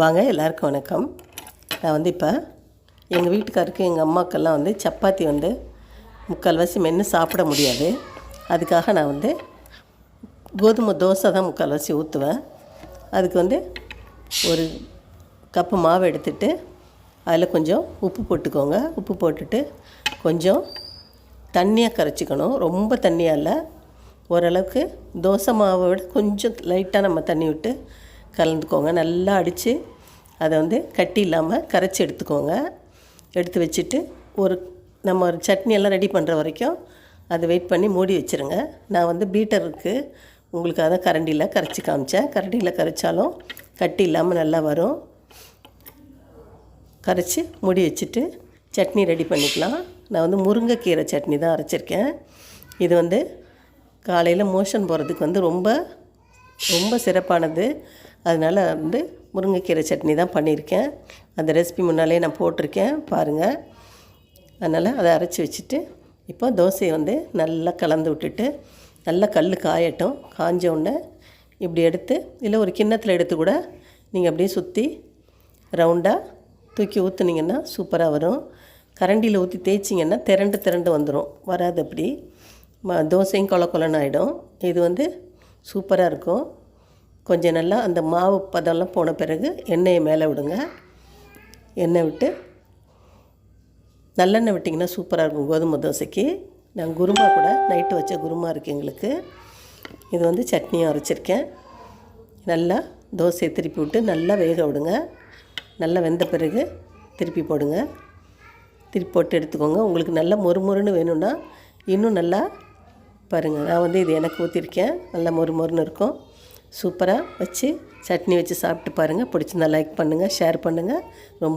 வாங்க எல்லாருக்கும் வணக்கம். நான் வந்து இப்போ எங்கள் வீட்டுக்காருக்கு எங்கள் அம்மாக்கெல்லாம் வந்து சப்பாத்தி வந்து முக்கால்வாசி மென்று சாப்பிட முடியாது. அதுக்காக நான் வந்து கோதுமை தோசை தான் முக்கால்வாசி ஊற்றுவேன் அதுக்கு வந்து ஒரு கப்பு மாவு எடுத்துட்டு அதில் கொஞ்சம் உப்பு போட்டுக்கோங்க. உப்பு போட்டுட்டு கொஞ்சம் தண்ணியாக கரைச்சிக்கணும். ரொம்ப தண்ணியாக இல்லை. ஓரளவுக்கு தோசை மாவை விட கொஞ்சம் லைட்டாக நம்ம தண்ணி விட்டு கலந்துக்கோங்க. நல்லா அடித்து அதை வந்து கட்டி இல்லாமல் கரைச்சி எடுத்துக்கோங்க. எடுத்து வச்சுட்டு ஒரு நம்ம ஒரு சட்னி எல்லாம் ரெடி பண்ணுற வரைக்கும் அதை வெயிட் பண்ணி மூடி வச்சுருங்க. நான் வந்து பீட்டர் இருக்குது உங்களுக்கு அதை கரண்டியில் கரைச்சி காமிச்சேன். கரண்டியில் கரைச்சாலும் கட்டி இல்லாமல் நல்லா வரும். கரைச்சி மூடி வச்சுட்டு சட்னி ரெடி பண்ணிக்கலாம். நான் வந்து முருங்கைக்கீரை சட்னி தான் அரைச்சிருக்கேன். இது வந்து காலையில் மோஷன் போகிறதுக்கு வந்து ரொம்ப ரொம்ப சிறப்பானது. அதனால் வந்து முருங்கைக்கீரை சட்னி தான் பண்ணியிருக்கேன். அந்த ரெசிபி முன்னாலே நான் போட்டிருக்கேன். பாருங்கள் அதனால் அதை அரைச்சி வச்சுட்டு இப்போ தோசையை வந்து நல்லா கலந்து விட்டுட்டு நல்லா கல் காயட்டும். காஞ்ச உடனே இப்படி எடுத்து இல்லை ஒரு கிண்ணத்தில் எடுத்து கூட நீங்கள் அப்படியே சுற்றி ரவுண்டாக தூக்கி ஊற்றுனீங்கன்னா சூப்பராக வரும். கரண்டியில் ஊற்றி தேய்ச்சிங்கன்னா திரண்டு திரண்டு வந்துடும் வராது அப்படி. ம தோசையும் கொல கொலன்னு ஆகிடும் இது வந்து சூப்பராக இருக்கும். கொஞ்சம் நல்லா அந்த மாவு பதம்லாம் போன பிறகு எண்ணெயை மேலே விடுங்க. எண்ணெய் விட்டு நல்லெண்ணெய் விட்டிங்கன்னா சூப்பராக இருக்கும் கோதுமை தோசைக்கு. நான் குருமா கூட நைட்டு வச்ச குருமா இருக்குது எங்களுக்கு. இது வந்து சட்னியும் அரைச்சிருக்கேன். நல்லா தோசையை திருப்பி விட்டு நல்லா வேக விடுங்க. நல்லா வெந்த பிறகு திருப்பி போடுங்க. திருப்பி போட்டு எடுத்துக்கோங்க. உங்களுக்கு நல்லா மொறுமொறுன்னு வேணும்னா இன்னும் நல்லா பாருங்கள் நான் வந்து இது எனக்கு ஊற்றிருக்கேன் நல்லா மொறு மொறுன்னு இருக்கும். சூப்பராக வச்சு சட்னி வச்சு சாப்பிட்டு பாருங்கள் பிடிச்சிருந்தா லைக் பண்ணுங்கள் ஷேர் பண்ணுங்கள் ரொம்ப